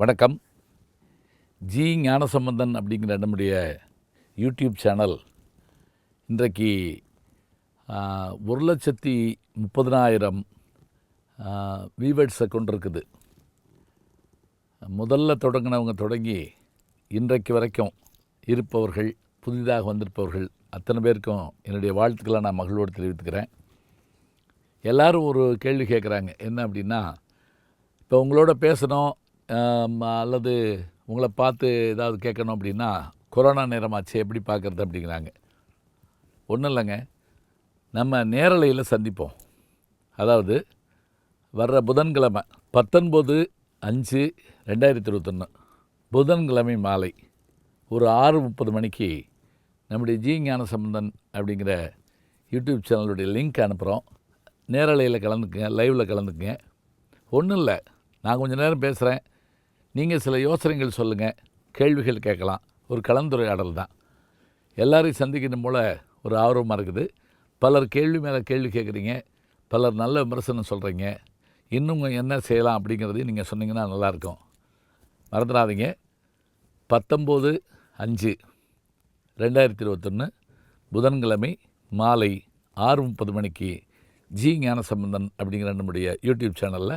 வணக்கம். ஜி ஞானசம்பந்தன் அப்படிங்கிற நம்முடைய யூடியூப் சேனல் இன்றைக்கு ஒரு லட்சத்தி முப்பதினாயிரம் வீவர்ஸை கொண்டிருக்குது. முதல்ல தொடங்கினவங்க தொடங்கி இன்றைக்கு வரைக்கும் இருப்பவர்கள் புதிதாக வந்திருப்பவர்கள் அத்தனை பேருக்கும் என்னுடைய வாழ்த்துக்களை நான் மகிழ்வோடு தெரிவித்துக்கிறேன். எல்லாரும் ஒரு கேள்வி கேட்குறாங்க. என்ன அப்படின்னா இப்போ உங்களோட பேசணும் அல்லது உங்களை பார்த்து ஏதாவது கேட்கணும் அப்படின்னா கொரோனா நேரமாச்சு எப்படி பார்க்குறது அப்படிங்கிறாங்க. ஒன்றும் இல்லைங்க. நம்ம நேரலையில் சந்திப்போம். அதாவது வர்ற புதன்கிழமை பத்தொன்பது அஞ்சு ரெண்டாயிரத்தி இருபத்தொன்று புதன்கிழமை மாலை ஒரு ஆறு முப்பது மணிக்கு நம்முடைய ஜி ஞான சம்பந்தன் அப்படிங்கிற யூடியூப் சேனலுடைய லிங்க் அனுப்புகிறோம் நேரலையில் கலந்துக்குங்க லைவில் கலந்துக்குங்க. ஒன்றும் இல்லை. நான் கொஞ்ச நேரம் பேசுகிறேன் நீங்கள் சில யோசனைகள் சொல்லுங்கள் கேள்விகள் கேட்கலாம். ஒரு கலந்துரையாடல் தான். எல்லாரையும் சந்திக்கணும் போல் ஒரு ஆர்வமாக இருக்குது. பலர் கேள்வி மேலே கேள்வி கேட்குறீங்க. பலர் நல்ல விமர்சனம் சொல்கிறீங்க இன்னும் என்ன செய்யலாம் அப்படிங்கிறதையும் நீங்கள் சொன்னீங்கன்னா நல்லாயிருக்கும். மறந்துடாதீங்க. பத்தொம்போது அஞ்சு ரெண்டாயிரத்தி இருபத்தொன்று புதன்கிழமை மாலை ஆறு முப்பது மணிக்கு ஜி ஞானசம்பந்தன் அப்படிங்கிற நம்முடைய யூடியூப் சேனலில்